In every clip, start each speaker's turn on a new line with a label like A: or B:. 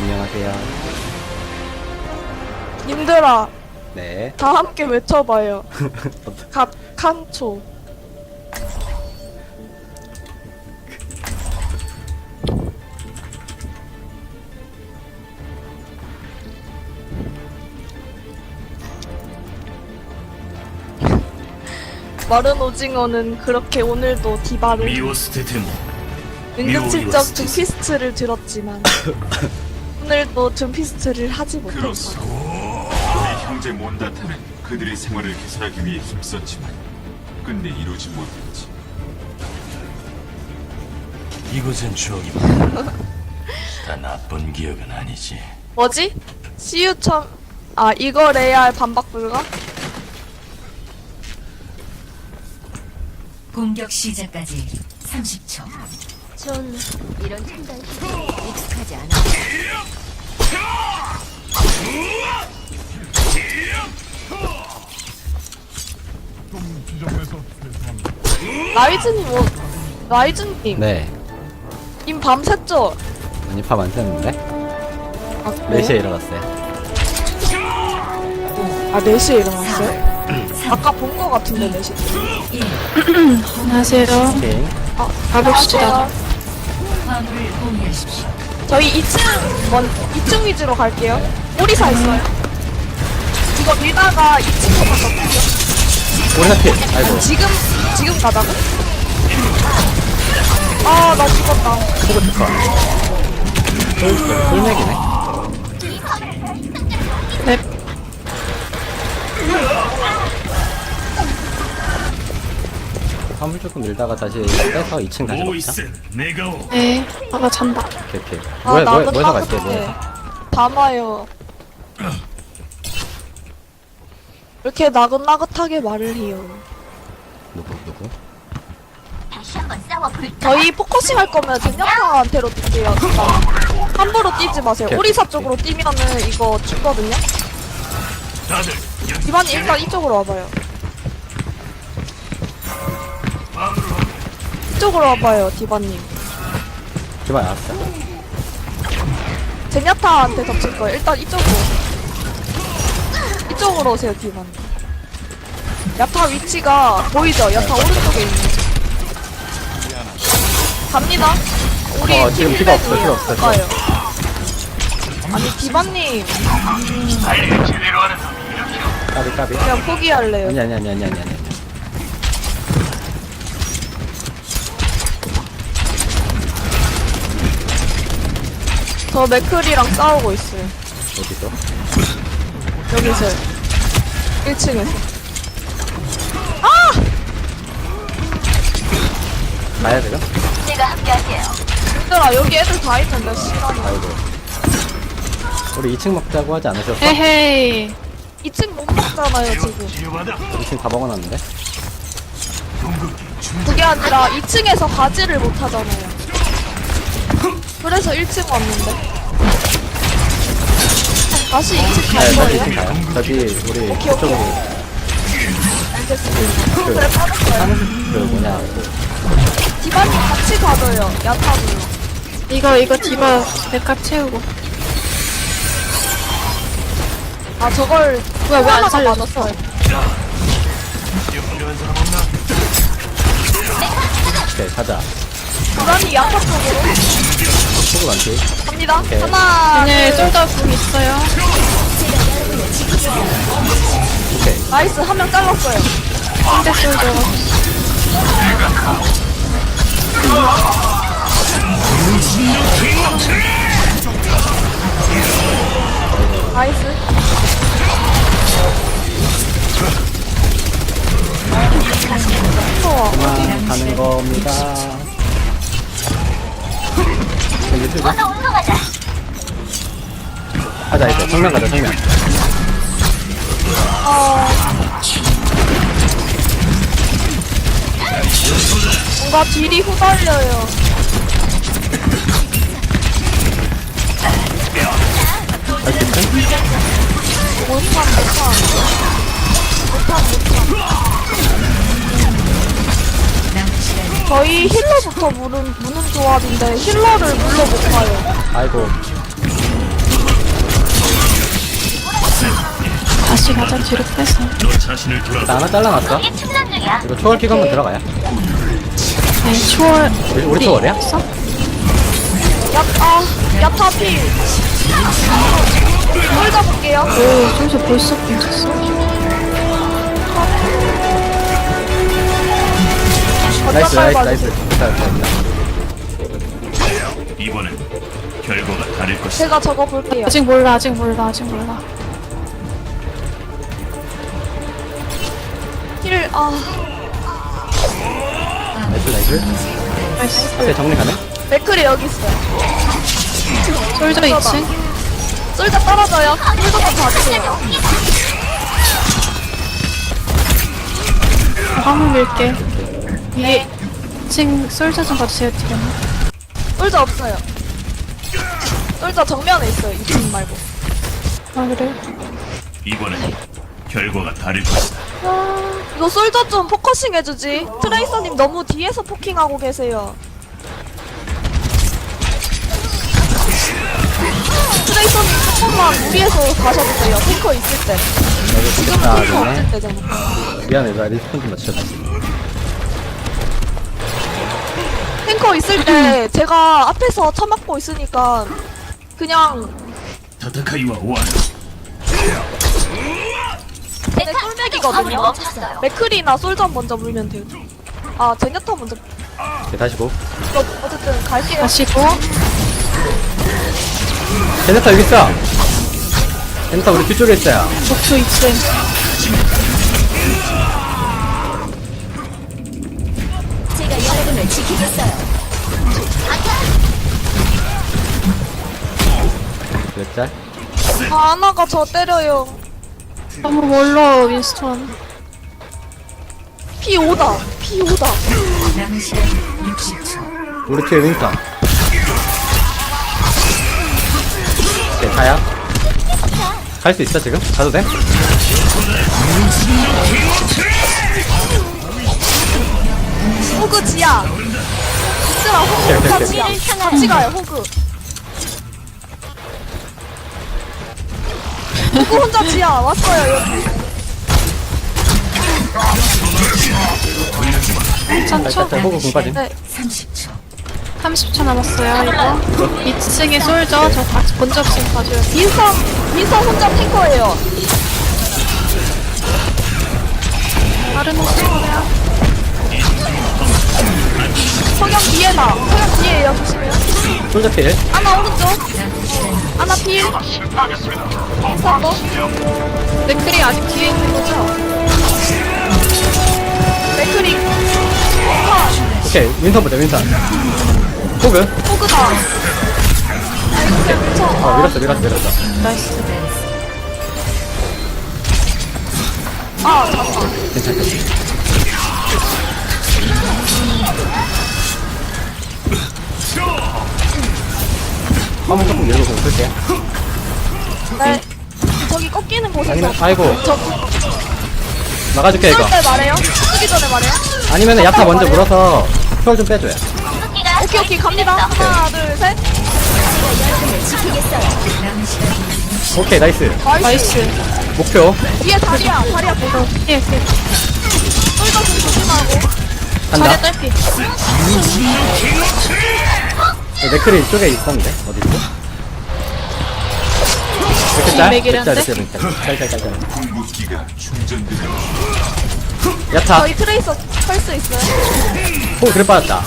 A: 안녕하세요.
B: 님들아,
A: 네.
B: 다 함께 외쳐봐요. 갓, 칸초. 마른 오징어는 그렇게 오늘도 디바를
C: 身を捨てても
B: 은근슬쩍 둠피스트를 들었지만 오늘도 둠피스트를 하지 못했다.
D: 우리 형제 몬다타는 그들의 생활을 개선하기 위해 힘썼지만 끝내 이루지 못했지.
C: 이곳엔 추억이 많아 다 나쁜 기억은 아니지
B: 뭐지? CU 참, 아, 이거 레알 반박 불가?
E: 공격 시작까지 30초.
F: 전 이런 시대에 익숙하지 않아요.
B: 라이즈님, 뭐, 라이즈님.
A: 네.
B: 님 밤샜죠?
A: 아니, 밤안 샜는데?
B: 아, 그래요?
A: 4시에 일어났어요.
B: 아, 4시에 일어났어요? 아까 본 거 같은데, 4시.
G: 안녕하세요.
A: 오케이.
G: 가봅시다.
E: 화물을 공유하십시오.
B: 저희 2층, 먼, 2층 위주로 갈게요. 오리사 있어요. 이거 밀다가 2층으로 갔거든요.
A: 오리사필! 아이고,
B: 지금, 지금 가자고? 아, 나 죽었다.
A: 포고 축하. 쫄, 쫄맥이네.
G: 네.
A: 화물 조금 밀다가 다시 빼서 2층 다시 먹자
G: 네. 아, 나 잔다.
A: 오케이 오케이
B: 아,
A: 뭐야 뭐야 뭐해서 갈게 뭐야
B: 담아요. 이렇게 나긋나긋하게 말을 해요.
A: 누구 누구?
B: 저희 포커싱 할 거면 전력파한테로 뛸게요. 함부로 뛰지 마세요.
A: 오케이,
B: 오리사
A: 오케이.
B: 쪽으로 뛰면은 이거 죽거든요. 기반이 일단 이쪽으로 와봐요. 이쪽으로 와봐요, 디바님.
A: 기반 알았어.
B: 제냐타한테 덮칠 거예요. 일단 이쪽으로. 이쪽으로 오세요, 디바님. 야타 위치가 보이죠? 야타 오른쪽에 있는. 갑니다. 우리
A: 어, 지금 피가 없어, 피가 없어,
B: 가요. 아니 디바님
A: 까비, 까비.
B: 그냥 포기할래요.
A: 아니, 아니, 아니, 아니, 아니, 아니.
B: 저 맥클이랑 싸우고 있어요.
A: 어디서?
B: 여기서 1층에서. 아!
A: 가야 돼요?
F: 제가 함께할게요.
B: 얘들아 여기 애들 다 있는데 싫어.
A: 아이고. 우리 2층 먹자고 하지 않으셨어?
G: 에헤이.
B: 2층 못 먹잖아요 지금.
A: 2층 다 먹어놨는데?
B: 그게 아니라 2층에서 가지를 못 하잖아요. 그래서 1층 왔는데. 다시 2층 갈
A: 네, 다시
B: 거예요?
A: 2층 가요. 저기, 우리 그쪽으로,
B: 알겠습니다.
A: 그,
B: 그래.
A: 그 뭐냐, 그,
B: 디바님 같이 가져요. 야타고요.
G: 이거 이거 디바 내값 채우고.
B: 아 저걸
G: 뭐야 왜안
C: 없나?
A: 오케이, 가자.
B: 디바님 야타 쪽으로
A: 포고 많지?
B: 갑니다.
A: 오케이.
B: 하나,
G: 네,
B: 둘,
G: 쫄다 궁 있어요.
A: 오케이.
B: 나이스 한 명 잘랐어요.
G: 상대 쫄다.
B: 나이스.
A: 그만 가는 겁니다. 여기 쓰고.
F: 어서 올라가자.
A: 가자, 이제. 정면 가자, 정면.
B: 어... 뭔가 딜이 후달려요. 못함, 못함. 못함, 못함. 저희 힐러부터 무는, 무는 조합인데 힐러를 물러 못 가요.
A: 아이고
G: 다시 가자 뒤로 빼서
A: 나 하나 잘라놨어 이거 초월 픽 한번 들어가야
G: 네 초월
A: 우리, 우리 초월이야?
G: 있어?
B: 야, 아, 야타필. 물다 볼게요.
G: 오 점수 벌써 괜찮어
A: 나이스, 나이스,
B: 밟아주세요.
A: 나이스. 됐다, 됐다, 됐다.
C: 이번엔 결과가 다를 것이다.
B: 제가 저거 볼게요.
G: 아직 몰라, 아직 몰라, 아직 몰라.
B: 힐, 아,
A: 나이스, 나이스.
G: 나이스.
A: 앞에 정리 가네?
B: 맥클이 여기 있어요.
G: 솔저 2층.
B: 쏠자 떨어져요. 힐도 좀 봐주세요.
G: 화물 밀게. 위에 2층 솔저 좀 봐주세요, 뒤에는.
B: 쏠자 없어요. 쏠자 정면에 있어요. 2층 말고.
G: 아, 그래?
C: 이번엔 결과가 다를 것이다.
B: 이거 솔저 좀 포커싱 해주지. 트레이서님 너무 뒤에서 포킹하고 계세요. 트레이서님 조금만 무리해서 가셔도 돼요. 탱커 있을 때. 지금은
A: 됐다,
B: 탱커. 없을 때잖아.
A: 미안해, 나 리스폰 좀 맞춰줘.
B: 탱커 있을 때 제가 앞에서 쳐맞고 있으니까 그냥
C: 타타카이와 와.
B: 내 꿀맥이거든요. 맥클이나 솔저 먼저 물면 돼요. 아 제냐타 먼저.
A: 오케이, 다시 고.
B: 이거 어쨌든 갈게요.
G: 다시고.
A: 제네타 여기 있어! 제네타 우리 뒤쪽에 있어요.
G: 목표 2층.
F: 제가 여러분을 지키겠어요.
A: 몇 짤?
B: 아 아나가 저 때려요.
G: 너무 멀러, 윈스턴.
B: 피 오다. 피 오다.
E: 남은 시간 60초.
A: 우리 뒤에 윈스턴. 오케이, 가야. 갈 수 있어, 지금? 가도 돼?
B: 호그 지야. 있으라 호그. 같이 가요 호그. 호그 혼자 지야 왔어요 여기.
A: 짤, 짤, 짤, 호구 공 빠짐.
B: 네.
E: 30초.
G: 30초 남았어요, 이거. 2층에 솔저. 저 같이 본적 없으면 봐줘요.
B: 민성 민성 혼자 탱커예요.
G: 다른 호스터야.
B: 석영 뒤에다. 석영 뒤에요 조심해요.
A: 솔저 필.
B: 아나 오른쪽. 아나 필. 인사 거.
G: 맥클이 아직 뒤에 있는 거죠?
B: 맥크리.
A: 오케이, 윈선 보자, 윈선. 호그?
B: 호그다. 그냥 밀쳐.
A: 어, 밀었어, 밀었어, 밀었어.
G: 나이스.
B: 아 잠깐.
A: 괜찮아. 한번 조금 밀고 공 쓸게.
B: 네. 저기 꺾이는 곳에서.
A: 아니면, 아이고,
B: 저
A: 막아줄게, 이거.
B: 쓸때 말해요. 쓰기 전에 말해요.
A: 아니면은 야타 먼저 물어서 초월 좀 빼줘요.
B: 오케이 오케이 갑니다. 하나 둘 셋.
A: 오케이, 나이스.
B: 나이스.
G: 나이스.
A: 목표.
B: 뒤에 다리야. 다리야 보고.
G: 뒤에, 뒤에.
B: 쏠다 좀 조심하고.
A: 간다.
G: 자리 딸피.
A: 네크리 이쪽에 있었는데, 어디 있어? 이렇게 짤?
G: 맥이란데?
A: 짤, 짤, 짤, 짤, 짤, 짤, 짤.
D: 궁극기가 충전되려
A: 야타.
B: 저희 트레이서 할수 있어요.
A: 호, 그래 빠졌다.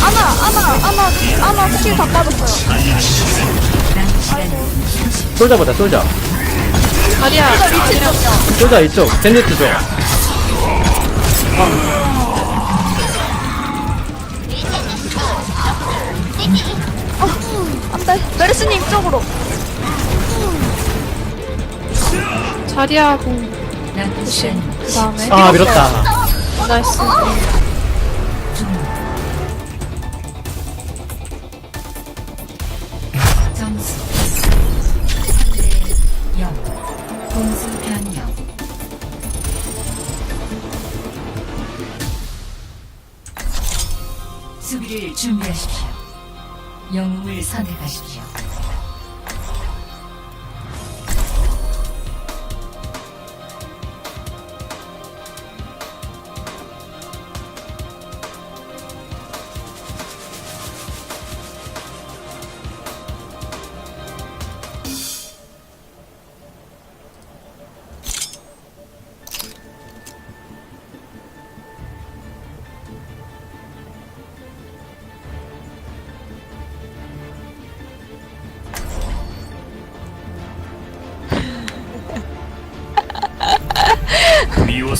B: 아나 아나 아나 아나 스킬 다 빠졌어요.
A: 솔저 보자,
B: 위치 좀요.
A: 솔저 이쪽. 젠니트 줘.
B: 안돼. 메르스님 이쪽으로.
G: 자리야 공.
E: 남은 시간
G: 그 다음에.
A: 아, 밀었다.
G: 나이스.
E: 점수 3대 0. 공수 변경. 수비를 준비하십시오. 영웅을 선택하십시오.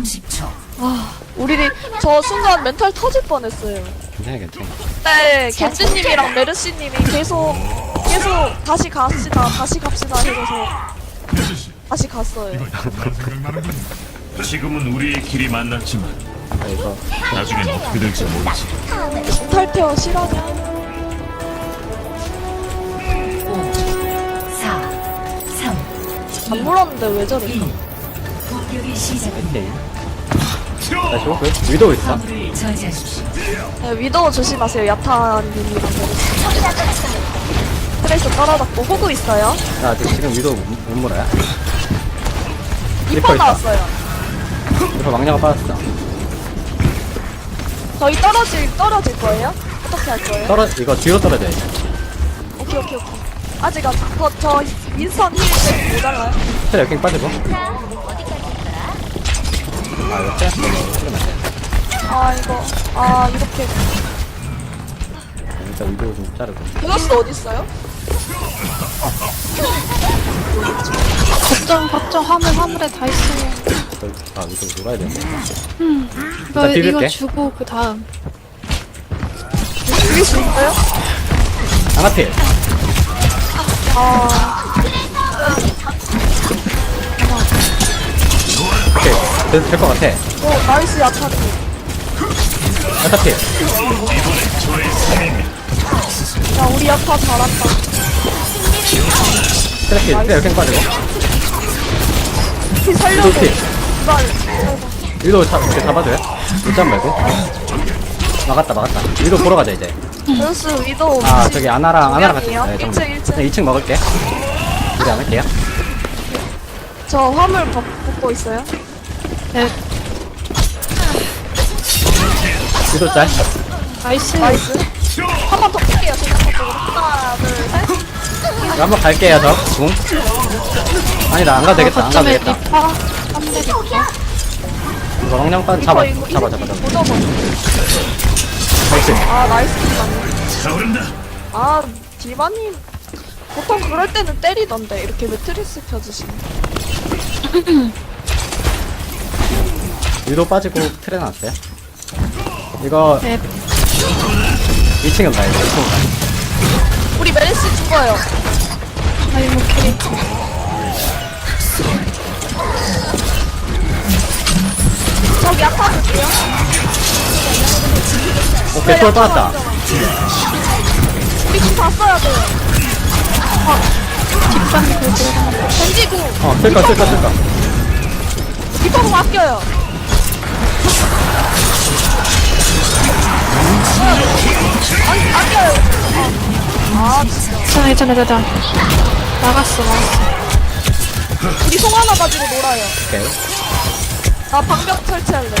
E: 30초.
B: 우리 저 순간 멘탈 터질 뻔했어요.
A: 괜찮아 괜찮아
B: 네, 겐지님이랑 메르시님이 계속 계속 다시 갑시다, 다시 갑시다 이러서 다시 갔어요.
C: 지금은 우리의 길이 만났지만
A: 아, 이거
C: 나중엔 어떻게 될지 모르지.
B: 탈퇴어 실화냐?
E: 5, 4, 3,
B: 안 물었는데 왜 저래?
E: 1. 공격이 시작됩니다.
A: 다시 오고 위도우
E: 저지하십시오.
B: 네, 위도우 조심하세요, 야타님이랑. 트레이서 떨어졌고 호구 있어요.
A: 나 아직 지금 위도우 못, 못 물어요 리퍼
B: 2퍼
A: 있다.
B: 나왔어요.
A: 리퍼 망령아 빠졌어
B: 저희 떨어질 떨어질 거예요? 어떻게 할 거예요?
A: 떨어 이거 뒤로 떨어져야지
B: 오케이 오케이 오케이. 아직 아직 저 저 윈선 힐 모자라요?
A: 트레 역행 빠지고 아 이거 맞아
B: 아 이거 아 이렇게
A: 일단 위도우 좀 자르고
B: 베가스 어디 있어요?
G: 걱정 걱정 화물 화물에 다 있어요.
A: 아 위도우 놀아야 되는데
G: 이거
A: 비빌게.
G: 이거 주고 그 다음.
B: 죽일 수 있어요?
A: 아나필
B: 아
A: 오케이 될, 될것 같아
B: 오, 나이스 야타님.
A: 아나필
B: 야 우리 야타 잘한다.
A: 트레 역행 빠지고
B: 피 살려줘. 제발.
A: 위도우 잡, 이렇게 잡아줘요 일단 말고 막았다 막았다 위도우 보러 가자 이제
B: 베가스 위도우.
A: 아 저기 아나랑 아나랑 같이? 네,
B: 1층,
A: 정면.
B: 1층.
A: 네, 2층 먹을게 우리 안 할게요
B: 저 화물 벗- 벗고 있어요.
G: 네,
A: 위도우 짤
G: 나이스.
B: 나이스. 한 번더 뺄게요. 생각적으로 하나 둘 셋.
A: 이거 한번 갈게요 저 궁 아니다 안 가도 되겠다 안 가도
G: 거점에
A: 되겠다
G: 리퍼 한대 리퍼.
A: 이거 빠 잡아
B: 이거
A: 잡아 잡아 잡아
B: 묻어버.
A: 나이스
B: 아 나이스 디바님. 아 디바님. 보통 그럴 때는 때리던데 이렇게 매트리스 펴주시네.
A: 위도우 빠지고 트레 나왔어요 이거
G: 네.
A: 2층은 가야 돼 2층은 가야
B: 우리 메리스 죽어요.
G: 아이고 캐리.
B: 저기 아파 볼게요.
A: 오케이 또 빠졌다
B: 우리 다 써야 돼요.
G: 뒷방 그 들어가.
B: 겐지구.
A: 어 쓸까 쓸까 쓸까
B: 리퍼공 아껴요.
G: 괜찮아 괜찮아 괜찮아. 나갔어 나갔어.
B: 우리 송 하나 가지고 놀아요.
A: 오케이
B: 나 방벽 설치할래요.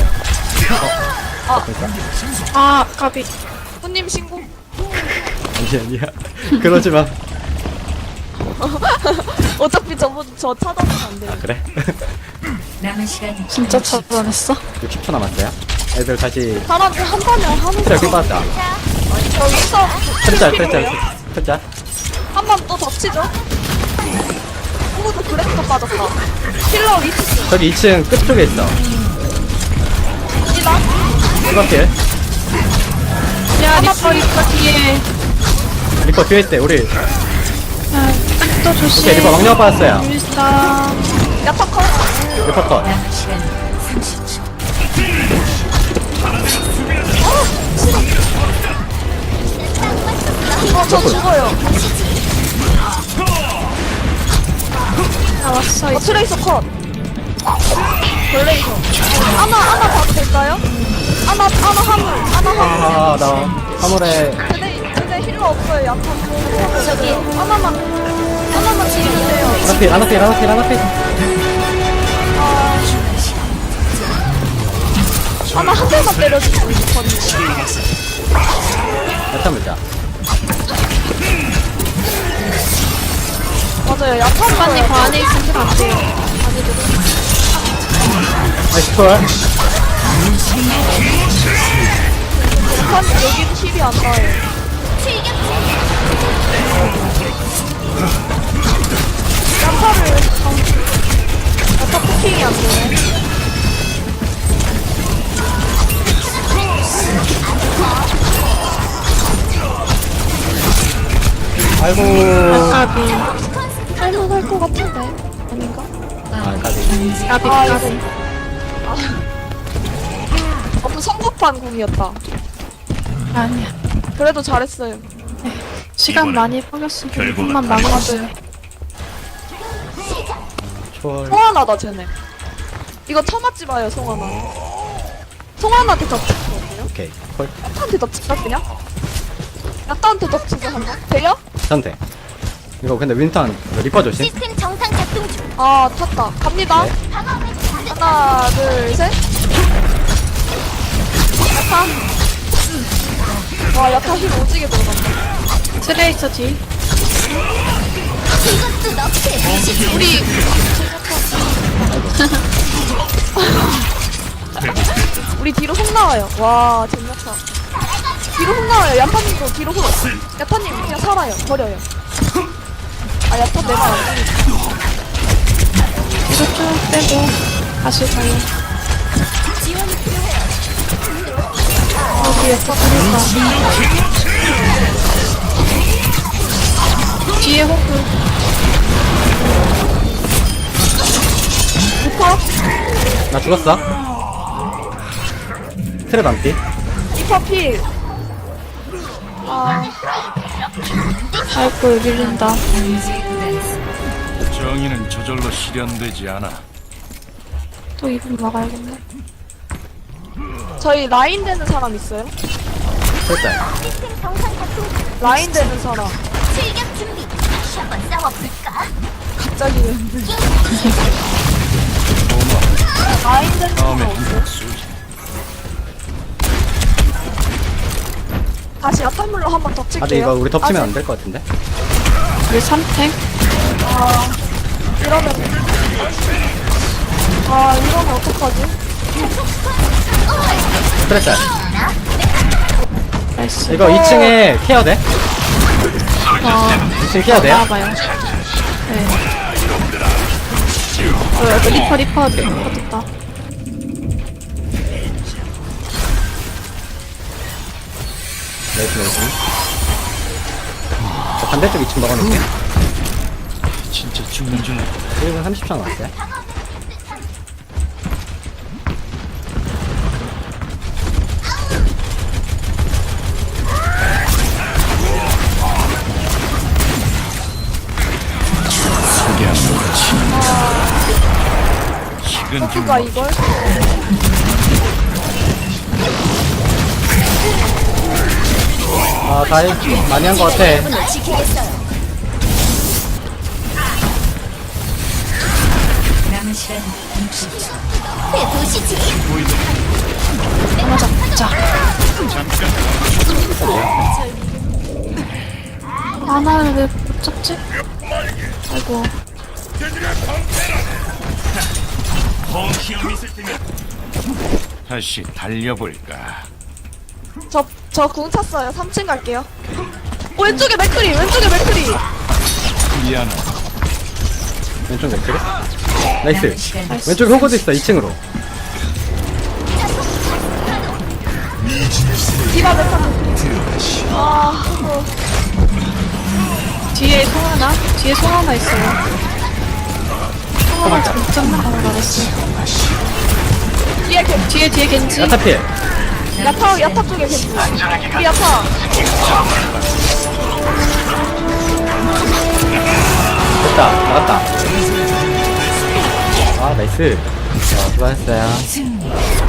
G: 아 까비.
B: 후님 신고.
A: 아니야 아니야 그러지 마
B: 어차피 저분 저 차단은 안 돼요.
A: 그래
E: 남은 시간
G: 진짜 차단했어?
A: 60초 남았어요 애들 다시
B: 사람이 한다면 하는
A: 트레
B: 거.
A: 역행 빠졌다
B: 저 위서
A: 트레 짤 트레 짤 트레 짤
B: 한번 또 덮치죠. 후구도 그래프도 빠졌다. 킬러 위치
A: 저기 2층 끝 쪽에 있어
B: 이다.
A: 이거
G: 필야 리퍼 리퍼 뒤에.
A: 리퍼 뒤에 있대 우리
G: 야 또 조심.
A: 오케이 리퍼 왕령 빠졌어요
G: 윌스타.
B: 야타커.
A: 리퍼 컷
E: 남은 시간 30초.
B: 어, 저 죽어요.
G: 나왔어
B: 어,
G: 이제.
B: 트레이서 컷. 블레이서. 하나, 하나 봐도 될까요? 하나, 하나 화물, 하나 화물.
A: 아나 화물에
B: 근데, 근데 힐러 없어요, 약간. 저기. 하나만, 하나만 지르면 돼요.
A: 아나필 아나필 아나필 아나필
B: 아나 한 대만 때려주고 싶었는데.
A: 야타 물자
B: 맞아요
G: 오빠님 그 안에 있으면 안 돼요.
A: 나이스 콜
B: 약한 여기는 힐이 안 나요
A: 아이고
G: 까비.
B: 할만할 것 같은데 아닌가?
A: 아 까비
G: 까비,
B: 아
G: 까비.
B: 이거 아 너무 성급한 공이었다
G: 아니야.
B: 그래도 잘했어요
G: 시간 많이
C: 결과가
G: 조금만 막아줘요.
A: 초월
B: 송하나다 쟤네 이거 쳐맞지 마요 송하나 송하나한테 덮치거든요
A: 오케이 콜
B: 야타한테 덮칠까 그냥? 야타한테 덮치자 한번 돼요?
A: 전대. 이거 근데 윈턴 리퍼 조심.
F: 시스템 정상 작동 중.
B: 아 탔다. 갑니다.
A: 네.
B: 하나 둘 셋. 야타 와 야타 힘 오지게 들어간다
G: 트레이서 뒤.
F: 이것도 너프에
B: 우리 우리 뒤로 속 나와요. 와 젠야타 뒤로 속 나와요 야타님도 뒤로 속 야타님 그냥 살아요 버려요 아 야타 내가 안 되니까
G: 뒤로 쭉 빼고 다시 가요.
F: 지원이 필요해요.
G: 여기 야타 그러니까. 뒤에 호크.
B: 리퍼
A: 나 죽었어 트랩 안피
B: 리퍼 필 아,
G: 아이고, 밀린다.
C: 정의는 저절로 실현되지 않아.
G: 또 이분 막아야겠네.
B: 저희 라인 되는 사람 있어요?
F: 중.
B: 라인 되는 사람
F: 출격 준비. 다시 한번 싸워볼까?
B: 갑자기 왜 라인 되는 사람 없어요? 다시 야탄물로 한번
A: 아 근데
B: 덮칠게요
A: 이거 우리 덮치면
B: 아,
A: 안될 것 같은데
G: 우리 3탱?
B: 이러면 아 이러면 어떡하지?
A: 짤
G: 나이스.
A: 이거 2층에 케어 돼?
G: 어,
A: 2층 케어 돼요?
G: 나와봐요. 네. 어, 리퍼, 리퍼, 리퍼 됐다.
A: 나이스 나이스. 자, 반대쪽 2층 먹어놓을게.
C: 진짜 죽는 줄 알고.
A: 1분 30초 남았어요.
C: 식은 좀
B: 누가 이걸?
A: 아 다이 많이 한 것 같아
F: 오늘 지키겠어요.
E: 남은 시간 60초.
F: 내 도시지.
G: 맞아, 자. 하나를 왜 못 잡지? 아이고.
C: 다시 달려볼까.
B: 저, 저 궁 찼어요. 3층 갈게요. 어, 왼쪽에 맥크리 왼쪽에 맥크리.
C: 미안하다.
A: 왼쪽 맥크리?
E: 남은
A: 나이스.
E: 시간
A: 왼쪽에 호구도 있어 2층으로.
B: 디바 맥크리. 아 어,
G: 뒤에 송 하나? 뒤에 송 하나 있어요.
A: 도망가.
G: 점나 아, 나갔어.
B: 뒤에 겐
G: 뒤에, 뒤에 겐지.
A: 야타필
B: 야타 야타 쪽에 겐지 우리 야타
A: 됐다 나갔다. 아 나이스. 자 수고하셨어요.
E: 승리.